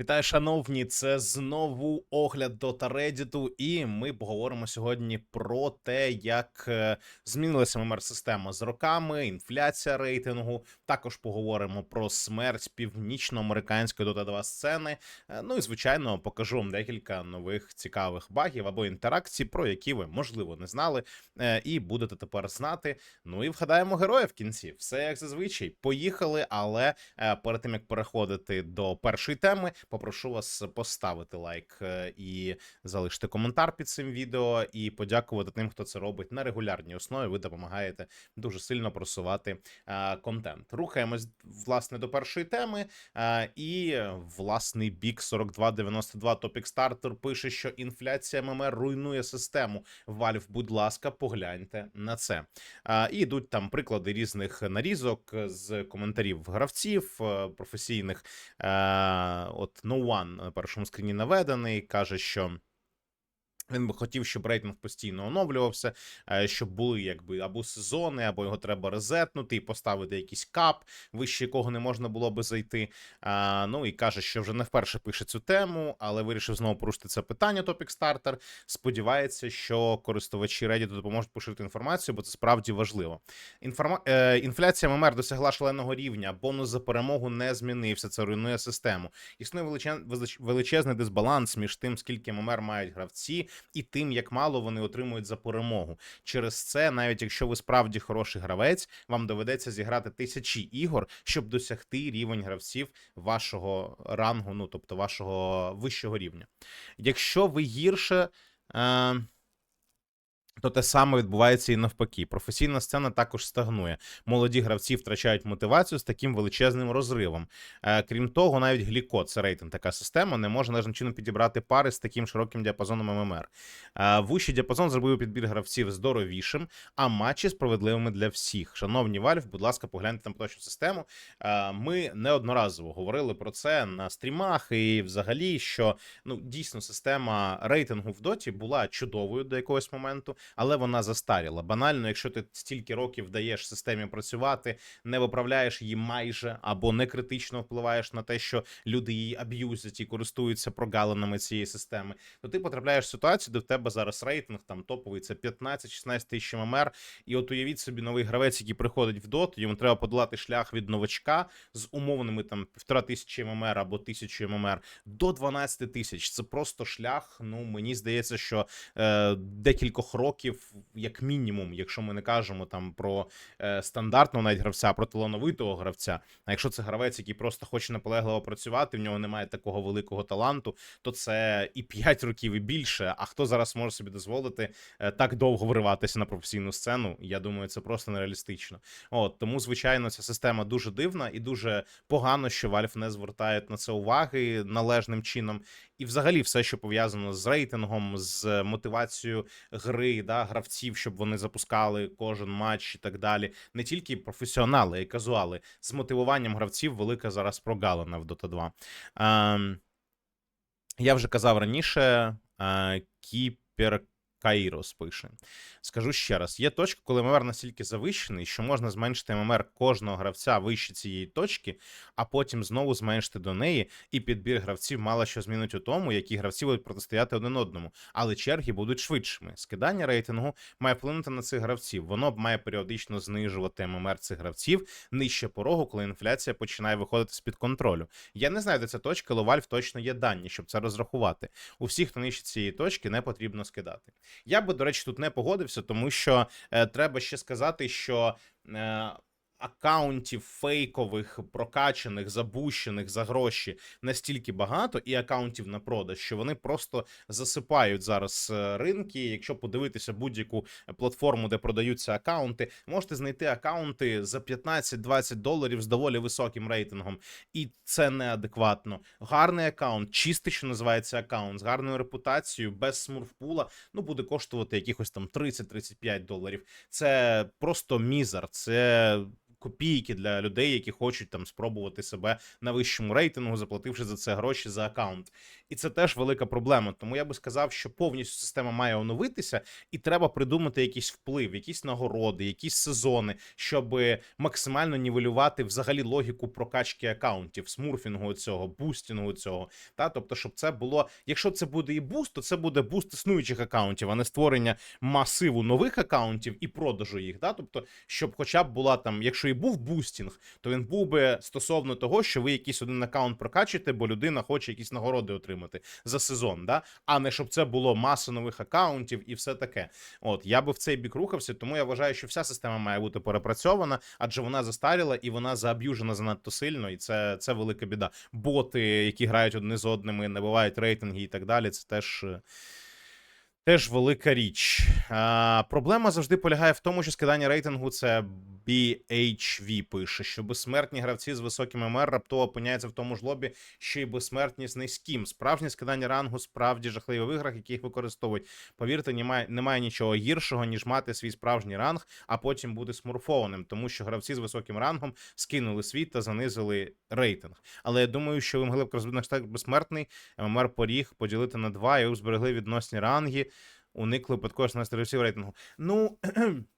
Вітаю, шановні! Це знову огляд до Reddit, і ми поговоримо сьогодні про те, як е, змінилася ММР-система з роками, інфляція рейтингу. Також поговоримо про смерть північноамериканської Dota 2 сцени. Е, Ну і звичайно покажу вам декілька нових цікавих багів або інтеракцій, про які ви можливо не знали, е, і будете тепер знати. Ну і вгадаємо героя в кінці. Все як зазвичай. Поїхали, але перед тим як переходити до першої теми, попрошу вас поставити лайк е, і залишити коментар під цим відео, і подякувати тим, хто це робить на регулярній основі. Ви допомагаєте дуже сильно просувати е, контент. Рухаємось власне до першої теми. е, І власний бік 4292 Topic Starter пише, що інфляція ММР руйнує систему. Valve, будь ласка, погляньте на це. І йдуть там приклади різних нарізок з коментарів гравців професійних. От No One на першому скріні наведений, каже, що. Він би хотів, щоб рейтинг постійно оновлювався, е, щоб були якби або сезони, або його треба резетнути і поставити якийсь кап, вище якого не можна було би зайти. А, Ну і каже, що вже не вперше пише цю тему, але вирішив знову порушити це питання. Topic Starter. Сподівається, що користувачі Reddit допоможуть поширити інформацію, бо це справді важливо. Інформа... Е, інфляція ММР досягла шаленого рівня. Бонус за перемогу не змінився. Це руйнує систему. Існує величез... величезний дисбаланс між тим, скільки ММР мають гравці, і тим, як мало вони отримують за перемогу. Через це, навіть якщо ви справді хороший гравець, вам доведеться зіграти тисячі ігор, щоб досягти рівень гравців вашого рангу, ну тобто вашого вищого рівня. Якщо ви гірше. Е... То те саме відбувається і навпаки. Професійна сцена також стагнує. Молоді гравці втрачають мотивацію з таким величезним розривом. Е, крім того, навіть гліко, це рейтинг, така система, не може належним чином підібрати пари з таким широким діапазоном ММР. Е, вущий діапазон зробив підбір гравців здоровішим, а матчі справедливими для всіх. Шановні Valve, будь ласка, погляньте на поточну систему. Е, ми неодноразово говорили про це на стрімах і взагалі, що ну дійсно система рейтингу в доті була чудовою до якогось моменту але вона застаріла. Банально, якщо ти стільки років даєш системі працювати, не виправляєш її майже або не критично впливаєш на те, що люди її аб'юзять і користуються прогалинами цієї системи, то ти потрапляєш в ситуацію, де в тебе зараз рейтинг там топовий це 15-16 тисяч ММР. І от уявіть собі новий гравець, який приходить в дот, йому треба подолати шлях від новачка з умовними там півтора тисячі ММР або тисячу ММР до 12 тисяч. Це просто шлях. Ну мені здається, що е, декількох років, як мінімум, якщо ми не кажемо там про е, стандартного навіть гравця, про талановитого гравця. А якщо це гравець, який просто хоче наполегливо працювати, в нього немає такого великого таланту, то це і 5 років, і більше. А хто зараз може собі дозволити е, так довго вириватися на професійну сцену? Я думаю, це просто нереалістично. От тому, звичайно, ця система дуже дивна і дуже погано, що Valve не звертають на це уваги належним чином. І, взагалі, все, що пов'язано з рейтингом, з мотивацією гри, да, гравців, щоб вони запускали кожен матч і так далі. Не тільки професіонали, і казуали. З мотивуванням гравців велика зараз прогалина в Dota 2. Е, я вже казав раніше, е, Кіпер. Каїрос пише. Скажу ще раз: є точка, коли ММР настільки завищений, що можна зменшити ММР кожного гравця вище цієї точки, а потім знову зменшити до неї, і підбір гравців мало що змінить у тому, які гравці будуть протистояти один одному, але черги будуть швидшими. Скидання рейтингу має вплинути на цих гравців. Воно має періодично знижувати ММР цих гравців нижче порогу, коли інфляція починає виходити з під контролю. Я не знаю, де ця точка, але Valve точно є дані, щоб це розрахувати. У всіх, хто нижче цієї точки, не потрібно скидати. Я би, до речі, тут не погодився, тому що е, треба ще сказати, що. Е, Акаунтів фейкових, прокачаних, забущених за гроші настільки багато, і акаунтів на продаж, що вони просто засипають зараз е, ринки. Якщо подивитися будь-яку платформу, де продаються акаунти, можете знайти акаунти за 15-20 доларів з доволі високим рейтингом, і це неадекватно. Гарний акаунт, чистий, що називається акаунт, з гарною репутацією, без смурфпула, ну буде коштувати якихось там 30-35 доларів. Це просто мізер. Це копійки для людей, які хочуть там спробувати себе на вищому рейтингу, заплативши за це гроші за аккаунт. І це теж велика проблема. Тому я би сказав, що повністю система має оновитися, і треба придумати якийсь вплив, якісь нагороди, якісь сезони, щоб максимально нівелювати взагалі логіку прокачки аккаунтів, смурфінгу цього, бустінгу цього. Та тобто, щоб це було, якщо це буде і буст, то це буде буст існуючих аккаунтів, а не створення масиву нових аккаунтів і продажу їх. Да? Тобто, щоб хоча б була там, якщо і був бустінг, то він був би стосовно того, що ви якийсь один аккаунт прокачуєте, бо людина хоче якісь нагороди отримати за сезон, да? а не щоб це було маса нових аккаунтів і все таке. От я би в цей бік рухався, тому я вважаю, що вся система має бути перепрацьована, адже вона застаріла і вона зааб'южена занадто сильно, і це, це велика біда. Боти, які грають одне з одними, набивають рейтинги і так далі. Це теж. Теж велика річ. А, проблема завжди полягає в тому, що скидання рейтингу це BHV пише, що безсмертні гравці з високим МР раптово опиняються в тому ж лобі, що й безсмертні з низьким. Справжнє скидання рангу справді жахливі в іграх, їх використовують. Повірте, немає, немає нічого гіршого, ніж мати свій справжній ранг, а потім бути смурфованим, тому що гравці з високим рангом скинули світ та занизили рейтинг. Але я думаю, що ви могли б розбити так безсмертний ММР поріг поділити на два, і зберегли відносні ранги, уникли 16 гравців рейтингу. Ну.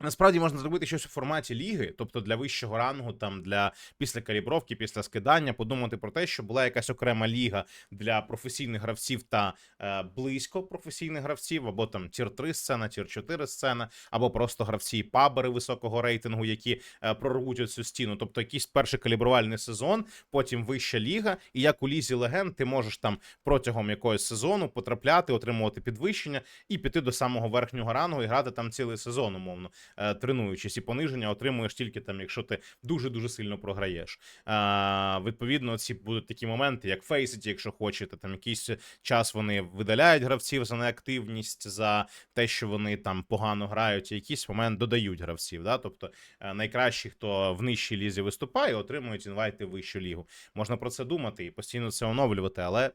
Насправді можна зробити щось у форматі ліги, тобто для вищого рангу, там для після калібровки, після скидання, подумати про те, що була якась окрема ліга для професійних гравців та е, близько професійних гравців, або там тір 3 сцена, тір 4 сцена, або просто гравці пабери високого рейтингу, які е, прорвуть оцю стіну. Тобто якийсь перший калібрувальний сезон, потім вища ліга, і як у лізі легенд, ти можеш там протягом якогось сезону потрапляти, отримувати підвищення і піти до самого верхнього рангу і грати там цілий сезон, умовно тренуючись, і пониження отримуєш тільки там, якщо ти дуже дуже сильно програєш. Е, відповідно, ці будуть такі моменти, як фейситі, якщо хочете, там якийсь час вони видаляють гравців за неактивність, за те, що вони там погано грають, і якийсь момент додають гравців. Да? Тобто е, найкращі, хто в нижчій лізі виступає, отримують інвайти в вищу лігу. Можна про це думати і постійно це оновлювати, але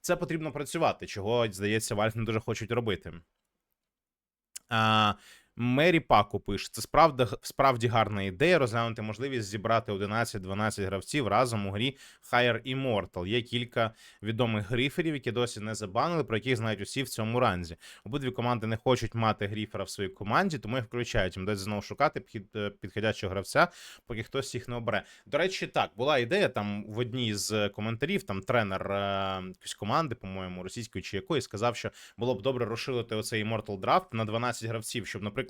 це потрібно працювати, чого, здається, Valve не дуже хочуть робити. А, Мері Паку пише: це справді, справді гарна ідея розглянути можливість зібрати 11-12 гравців разом у грі Higher Immortal. Є кілька відомих гриферів, які досі не забанили, про яких знають усі в цьому ранзі. Обидві команди не хочуть мати гріфера в своїй команді, тому їх включають. Їм досі знову шукати е, підходячого гравця, поки хтось їх не обере. До речі, так була ідея там в одній з коментарів. Там тренер е, якоїсь команди, по-моєму, російської чи якої, сказав, що було б добре розширити оцей Immortal Draft на 12 гравців, щоб, наприклад,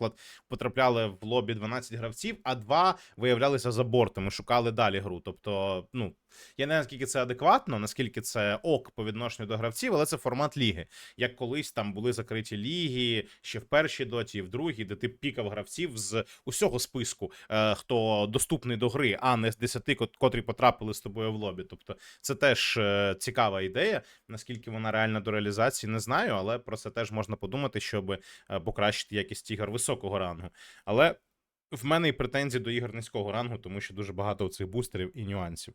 потрапляли в лобі 12 гравців, а два виявлялися за бортом і шукали далі гру. Тобто, ну. Я не знаю, наскільки це адекватно, наскільки це ок по відношенню до гравців, але це формат ліги. Як колись там були закриті ліги ще в першій доті, і в другій, де ти пікав гравців з усього списку, е, хто доступний до гри, а не з 10, котрі потрапили з тобою в лобі. Тобто, це теж е, цікава ідея. Наскільки вона реальна до реалізації, не знаю, але про це теж можна подумати, щоб е, покращити якість ігор високого рангу. Але в мене і претензії до ігор низького рангу, тому що дуже багато цих бустерів і нюансів.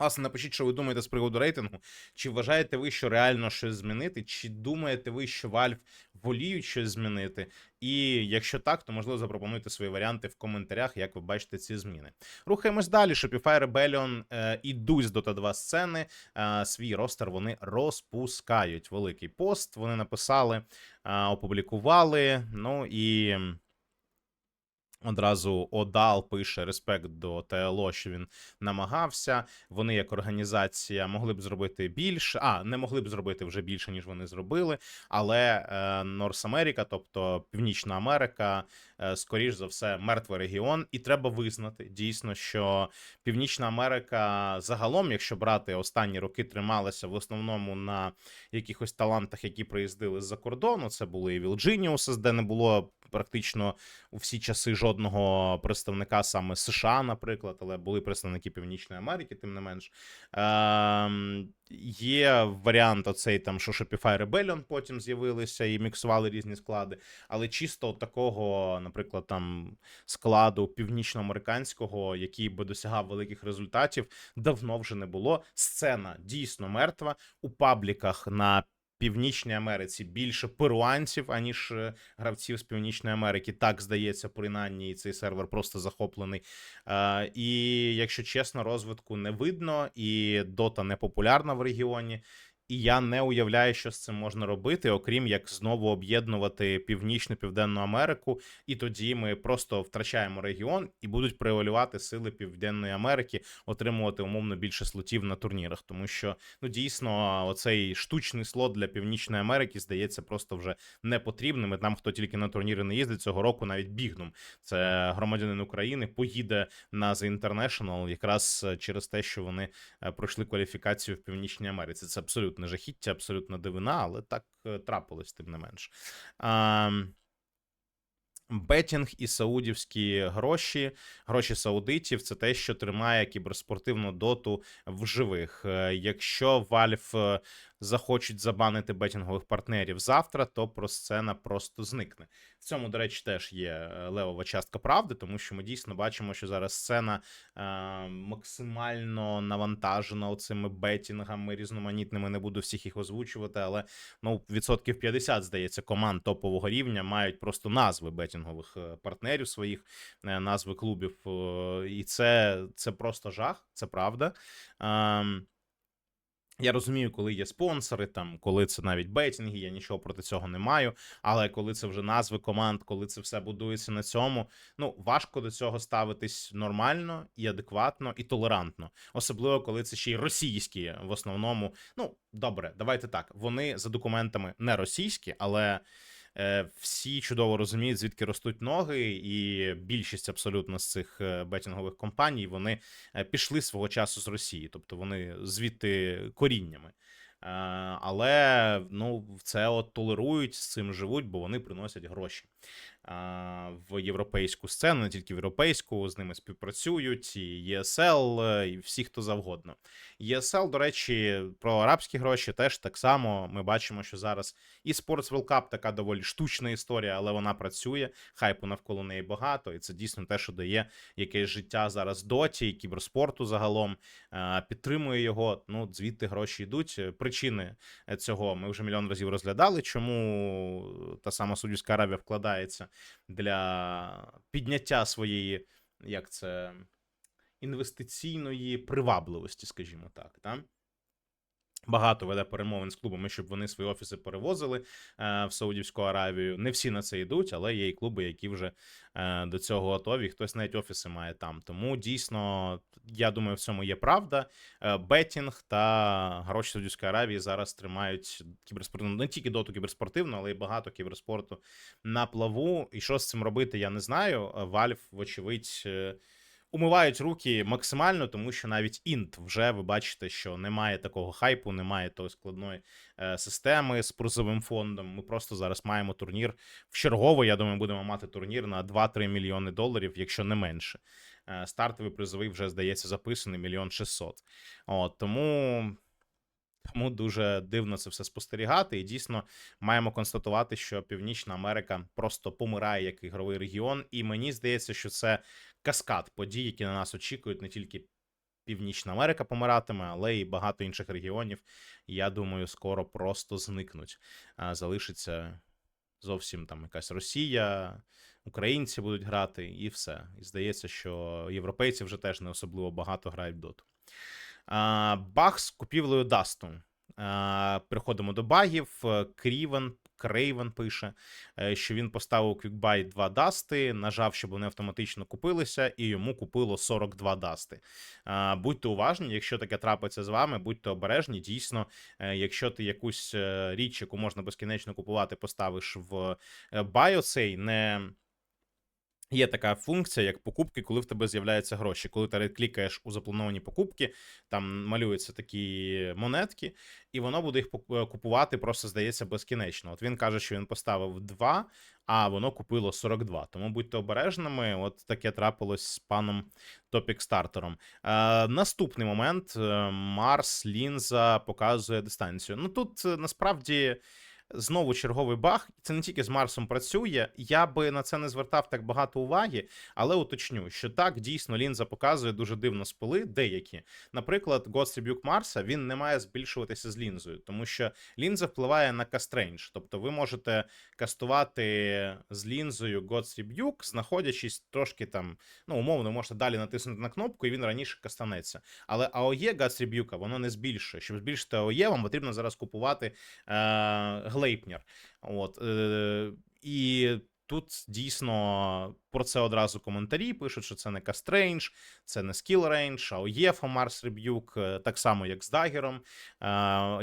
Власне, напишіть, що ви думаєте з приводу рейтингу. Чи вважаєте ви, що реально щось змінити? Чи думаєте ви, що Valve воліють щось змінити? І якщо так, то можливо запропонуйте свої варіанти в коментарях, як ви бачите ці зміни. Рухаємось далі. Shopify Rebellion е, ідуть з Dota 2 сцени. Е, свій ростер вони розпускають. Великий пост вони написали, е, опублікували. Ну і. Одразу Одал пише респект до ТЛО, що він намагався. Вони, як організація, могли б зробити більше. А, не могли б зробити вже більше, ніж вони зробили. Але е, Америка, тобто Північна Америка, е, скоріш за все, мертвий регіон. І треба визнати дійсно, що Північна Америка загалом, якщо брати останні роки, трималася в основному на якихось талантах, які приїздили з-за кордону. Це були і Вілджиніуси, де не було практично у всі часи жодного представника саме США, наприклад, але були представники Північної Америки, тим не менш. Ем, є варіант оцей там, що Shopify Rebellion потім з'явилися і міксували різні склади. Але чисто такого, наприклад, там складу північноамериканського, який би досягав великих результатів, давно вже не було. Сцена дійсно мертва у пабліках на Північній Америці більше перуанців, аніж е, гравців з Північної Америки. Так здається, принаймні і цей сервер просто захоплений. І якщо чесно, розвитку не видно, і дота не популярна в регіоні. І я не уявляю, що з цим можна робити, окрім як знову об'єднувати північну південну Америку, і тоді ми просто втрачаємо регіон і будуть превалювати сили Південної Америки, отримувати умовно більше слотів на турнірах. Тому що ну дійсно оцей штучний слот для Північної Америки здається просто вже не потрібним. І Там, хто тільки на турніри не їздить цього року, навіть бігнум. Це громадянин України поїде на The International якраз через те, що вони е, пройшли кваліфікацію в Північній Америці. Це абсолютно жахіття, абсолютна дивина, але так е, трапилось, тим не менш. А, Бетінг і саудівські гроші, гроші саудитів це те, що тримає кіберспортивну доту в живих. Е, Якщо Valve е, захочуть забанити бетінгових партнерів завтра, то просцена просто зникне. В цьому, до речі, теж є е, левова частка правди, тому що ми дійсно бачимо, що зараз сцена е, максимально навантажена оцими бетінгами різноманітними. Не буду всіх їх озвучувати, але ну відсотків 50, здається, команд топового рівня мають просто назви бетінгових е, партнерів своїх, е, назви клубів. е, І це, це просто жах, це правда. Ем, я розумію, коли є спонсори, там коли це навіть бетінги, я нічого проти цього не маю. Але коли це вже назви команд, коли це все будується на цьому, ну важко до цього ставитись нормально і адекватно і толерантно. Особливо коли це ще й російські в основному. Ну добре, давайте так. Вони за документами не російські, але. Е, Всі чудово розуміють, звідки ростуть ноги, і більшість абсолютно з цих е, бетінгових компаній вони е, пішли свого часу з Росії, тобто вони звідти коріннями. Е, Але ну, це от толерують, з цим живуть, бо вони приносять гроші е, в європейську сцену, не тільки в європейську, з ними співпрацюють, і ESL, е, і всі, хто завгодно. ESL, до речі, про арабські гроші теж так само. Ми бачимо, що зараз і Sports World Cup така доволі штучна історія, але вона працює. Хайпу навколо неї багато, і це дійсно те, що дає якесь життя зараз доті, і кіберспорту загалом підтримує його. Ну, звідти гроші йдуть. Причини е, цього ми вже мільйон разів розглядали. Чому та сама Судівська Аравія вкладається для підняття своєї, як це, інвестиційної привабливості, скажімо так. Та? Багато веде перемовин з клубами, щоб вони свої офіси перевозили е, в Саудівську Аравію. Не всі на це йдуть, але є і клуби, які вже е, до цього готові. Хтось навіть офіси має там. Тому дійсно, я думаю, в цьому є правда. Е, бетінг та гроші Саудівської Аравії зараз тримають кіберспортивну не тільки доту кіберспортивну, але й багато кіберспорту на плаву. І що з цим робити, я не знаю. Valve, вочевидь. Умивають руки максимально, тому що навіть інт вже ви бачите, що немає такого хайпу, немає тої складної е, системи з призовим фондом. Ми просто зараз маємо турнір в чергово. Я думаю, будемо мати турнір на 2-3 мільйони доларів, якщо не менше. Е, стартовий призовий вже здається записаний мільйон шістсот. От тому. Тому дуже дивно це все спостерігати, і дійсно маємо констатувати, що Північна Америка просто помирає як ігровий регіон, і мені здається, що це каскад подій, які на нас очікують не тільки Північна Америка помиратиме, але й багато інших регіонів. Я думаю, скоро просто зникнуть. А залишиться зовсім там якась Росія, українці будуть грати, і все. І здається, що європейці вже теж не особливо багато грають в доту. Баг з купівлею Дасту. А, Переходимо до багів. Крівен, Крейвен пише, е, що він поставив Quickbuy 2 дасти, нажав, щоб вони автоматично купилися, і йому купило 42 дасти. Будьте уважні, якщо таке трапиться з вами, будьте обережні. Дійсно, е, якщо ти якусь е, річ, яку можна безкінечно купувати, поставиш в бай оцей, не. Є така функція, як покупки, коли в тебе з'являються гроші. Коли ти клікаєш у заплановані покупки, там малюються такі монетки, і воно буде їх купувати, просто здається, безкінечно. От він каже, що він поставив 2, а воно купило 42. Тому будьте обережними. От таке трапилось з паном Топік Стартером. Е, наступний момент: е, Марс Лінза показує дистанцію. Ну тут е, насправді. Знову черговий баг. Це не тільки з Марсом працює. Я би на це не звертав так багато уваги, але уточню, що так дійсно лінза показує дуже дивно спили, деякі. Наприклад, Ghost Rebuke Марса він не має збільшуватися з лінзою, тому що лінза впливає на кастрейндж. Тобто ви можете кастувати з лінзою Ghost Rebuke, знаходячись трошки там, ну умовно, можете далі натиснути на кнопку, і він раніше кастанеться. Але AOE Ghost Rebuke, воно не збільшує. Щоб збільшити AOE, вам потрібно зараз купувати е, Глейпнір. От, е, і тут дійсно про це одразу коментарі пишуть, що це не Кастрейндж, це не Skill Range, а ОЄФ Марс Реб'юк, е, так само, як з Дагером. Е,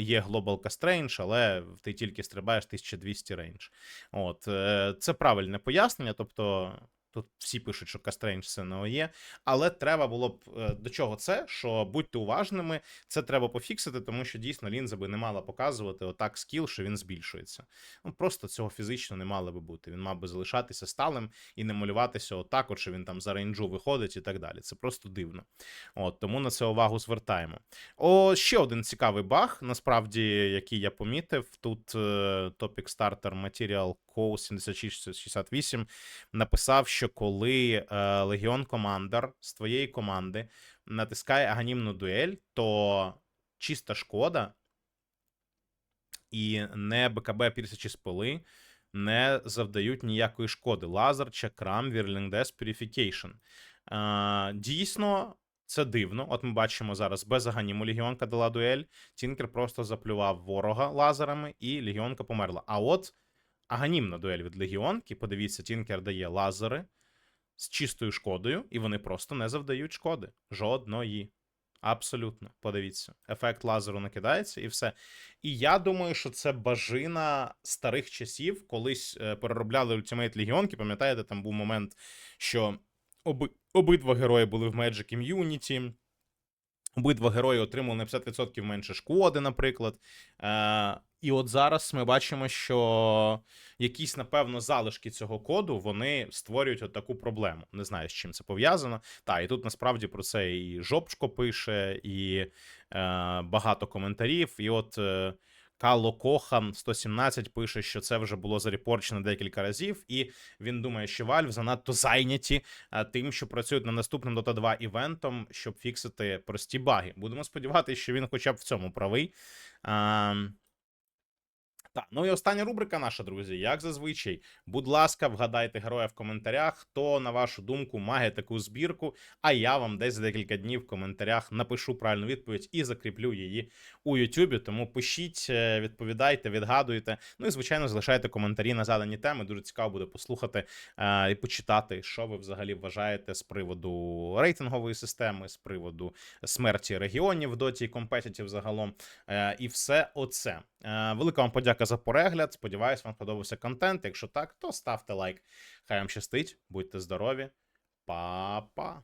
є Global Castrange, але ти тільки стрибаєш 1200 рейндж. От, е, це правильне пояснення, тобто. Тут всі пишуть, що Кастрейндж це не ОЄ, але треба було б е, до чого це, що будьте уважними, це треба пофіксити, тому що дійсно лінза би не мала показувати отак скіл, що він збільшується. Ну просто цього фізично не мало би бути. Він мав би залишатися сталим і не малюватися отак, от що він там за рейнджу виходить і так далі. Це просто дивно. От тому на це увагу звертаємо. О, ще один цікавий баг, насправді, який я помітив. Тут Topic Starter Material Co 7668 написав, що коли е, Легіон Командер з твоєї команди натискає аганімну дуель, то чиста шкода і не БКБ пірсячі спили не завдають ніякої шкоди. Лазер, чакрам, Вірлінгдес, Purification. Е, дійсно. Це дивно. От ми бачимо зараз без аганіму Легіонка дала дуель. Тінкер просто заплював ворога лазерами, і Легіонка померла. А от аганімна дуель від Легіонки. Подивіться, Тінкер дає лазери з чистою шкодою, і вони просто не завдають шкоди. Жодної. Абсолютно, подивіться. Ефект лазеру накидається і все. І я думаю, що це бажина старих часів, колись е, переробляли Ultimate Легіонки. Пам'ятаєте, там був момент, що оби, обидва герої були в Magic Immunity. Обидва герої отримали на 50% менше шкоди, наприклад. Е, і от зараз ми бачимо, що якісь, напевно, залишки цього коду вони створюють от таку проблему. Не знаю, з чим це пов'язано. Та, і тут насправді про це і Жопчко пише, і е, багато коментарів. І от. Е, Кало Кохан 117 пише, що це вже було зарепорчено декілька разів, і він думає, що Valve занадто зайняті а, тим, що працюють над наступним Dota 2 івентом, щоб фіксити прості баги. Будемо сподіватися, що він, хоча б в цьому правий. А, так, ну і остання рубрика наша, друзі. Як зазвичай, будь ласка, вгадайте героя в коментарях, хто, на вашу думку, має таку збірку. А я вам десь за декілька днів в коментарях напишу правильну відповідь і закріплю її у Ютубі. Тому пишіть, е, відповідайте, відгадуйте. Ну і звичайно, залишайте коментарі на задані теми. Дуже цікаво буде послухати е, і почитати, що ви взагалі вважаєте з приводу рейтингової системи, з приводу смерті регіонів доті і компетітів загалом. Е, і все оце. Е, велика вам подяка за перегляд. Сподіваюсь, вам подобався контент. Якщо так, то ставте лайк. Хай вам щастить, будьте здорові, Па-па!